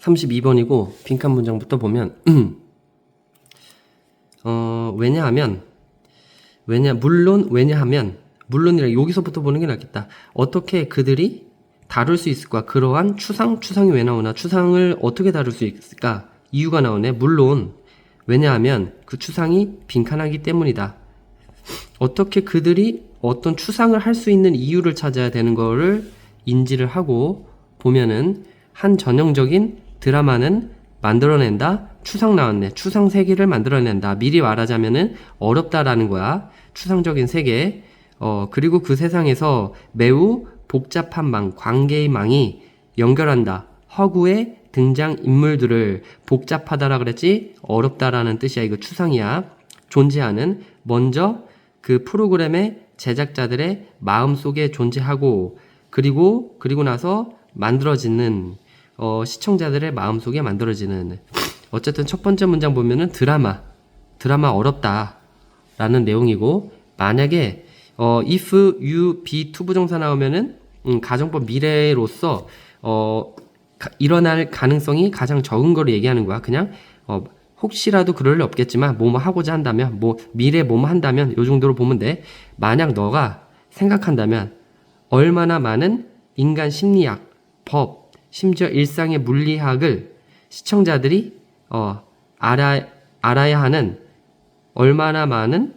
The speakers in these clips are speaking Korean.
32번이고 빈칸 문장부터 보면 어, 왜냐하면 왜냐 물론 왜냐하면 물론이라 여기서부터 보는 게 낫겠다. 어떻게 그들이 다룰 수 있을까? 그러한 추상 추상이 왜 나오나? 추상을 어떻게 다룰 수 있을까? 이유가 나오네. 물론 왜냐하면 그 추상이 빈칸하기 때문이다. 어떻게 그들이 어떤 추상을 할 수 있는 이유를 찾아야 되는 거를 인지를 하고 보면은 한 전형적인 드라마는 만들어낸다. 추상 나왔네. 추상 세계를 만들어낸다. 미리 말하자면은 어렵다라는 거야. 추상적인 세계. 어, 그리고 그 세상에서 매우 복잡한 망, 관계의 망이 연결한다. 허구의 등장 인물들을 복잡하다라 그랬지? 어렵다라는 뜻이야. 이거 추상이야. 존재하는 먼저 그 프로그램의 제작자들의 마음 속에 존재하고 그리고 그리고 나서 만들어지는 어, 시청자들의 마음 속에 만들어지는 어쨌든 첫 번째 문장 보면은 드라마 드라마 어렵다라는 내용이고 만약에 어, if you be 투부정사 나오면은 음, 가정법 미래로서 어, 가- 일어날 가능성이 가장 적은 거를 얘기하는 거야. 그냥 어, 혹시라도 그럴 일 없겠지만 뭐뭐 하고자 한다면 뭐 미래 뭐뭐 한다면 요 정도로 보면 돼. 만약 너가 생각한다면 얼마나 많은 인간 심리학, 법, 심지어 일상의 물리학을 시청자들이 어, 알아 알아야 하는 얼마나 많은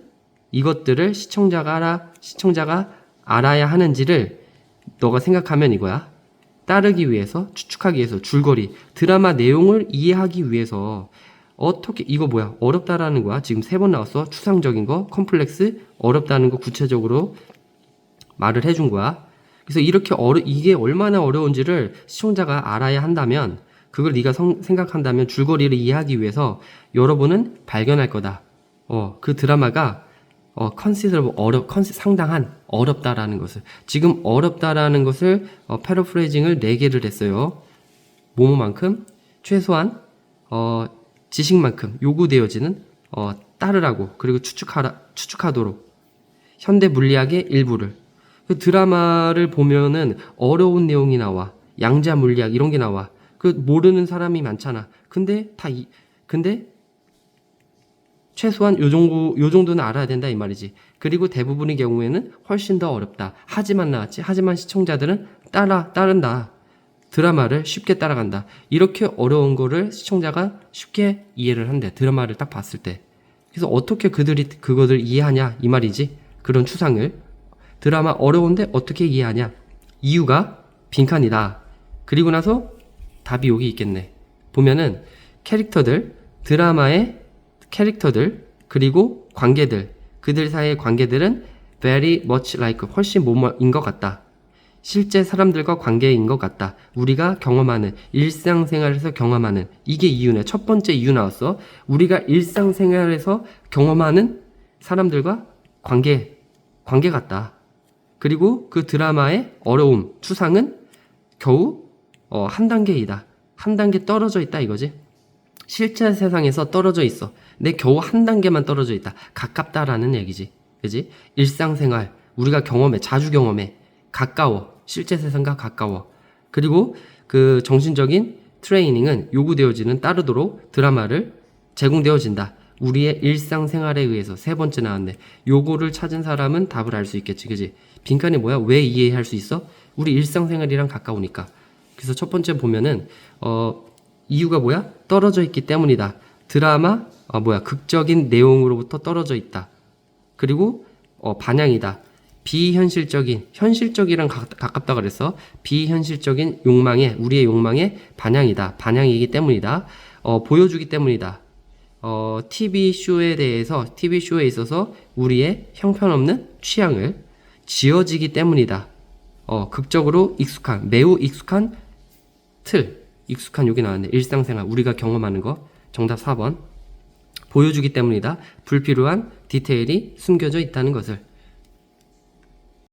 이것들을 시청자가 알아 시청자가 알아야 하는지를 너가 생각하면 이거야. 따르기 위해서 추측하기 위해서 줄거리 드라마 내용을 이해하기 위해서 어떻게 이거 뭐야? 어렵다라는 거야. 지금 세 번 나왔어. 추상적인 거 컴플렉스 어렵다는 거 구체적으로 말을 해준 거야 그래서 이렇게 어려 이게 얼마나 어려운지를 시청자가 알아야 한다면 그걸 네가 성- 생각한다면 줄거리를 이해하기 위해서 여러분은 발견할 거다 어 그 드라마가 어, considerable 어렵, 컨시, 상당한 어렵다라는 것을 지금 어렵다라는 것을 어, 패러프레이징을 4 개를 했어요. 뭐뭐만큼 최소한 어, 지식만큼 요구되어지는 어, 따르라고 그리고 추측하라 추측하도록 현대 물리학의 일부를 그 드라마를 보면은 어려운 내용이 나와 양자 물리학 이런 게 나와 그 모르는 사람이 많잖아. 근데 다 이, 근데 최소한 요 정도 요 정도는 알아야 된다 이 말이지. 그리고 대부분의 경우에는 훨씬 더 어렵다. 하지만 나왔지. 하지만 시청자들은 따라 따른다. 드라마를 쉽게 따라간다. 이렇게 어려운 거를 시청자가 쉽게 이해를 한대. 드라마를 딱 봤을 때. 그래서 어떻게 그들이 그것을 이해하냐 이 말이지. 그런 추상을 드라마 어려운데 어떻게 이해하냐? 이유가 빈칸이다. 그리고 나서 답이 여기 있겠네. 보면은 캐릭터들 드라마의 캐릭터들 그리고 관계들 그들 사이의 관계들은 very much like 훨씬 뭐뭐인 것 같다. 실제 사람들과 관계인 것 같다. 우리가 경험하는 일상생활에서 경험하는 이게 이유네. 첫 번째 이유 나왔어. 우리가 일상생활에서 경험하는 사람들과 관계 관계 같다. 그리고 그 드라마의 어려움 추상은 겨우 어, 한 단계이다. 한 단계 떨어져 있다 이거지. 실제 세상에서 떨어져 있어. 내 겨우 한 단계만 떨어져 있다. 가깝다라는 얘기지. 그지? 일상생활. 우리가 경험해. 자주 경험해. 가까워. 실제 세상과 가까워. 그리고 그 정신적인 트레이닝은 요구되어지는 따르도록 드라마를 제공되어진다. 우리의 일상생활에 의해서 세 번째 나왔네. 요거를 찾은 사람은 답을 알 수 있겠지. 그지? 빈칸이 뭐야? 왜 이해할 수 있어? 우리 일상생활이랑 가까우니까. 그래서 첫 번째 보면은 어 이유가 뭐야? 떨어져 있기 때문이다. 드라마 어 뭐야? 극적인 내용으로부터 떨어져 있다. 그리고 어 반향이다. 비현실적인 현실적이랑 가, 가깝다 그랬어. 비현실적인 욕망에 우리의 욕망의 반향이다. 반향이기 때문이다. 어 보여주기 때문이다. 어 TV 쇼에 대해서 TV 쇼에 있어서 우리의 형편없는 취향을 지어지기 때문이다. 어 극적으로 익숙한 매우 익숙한 틀, 익숙한 욕이 나왔네. 일상생활, 우리가 경험하는 거. 정답 4번. 보여주기 때문이다. 불필요한 디테일이 숨겨져 있다는 것을.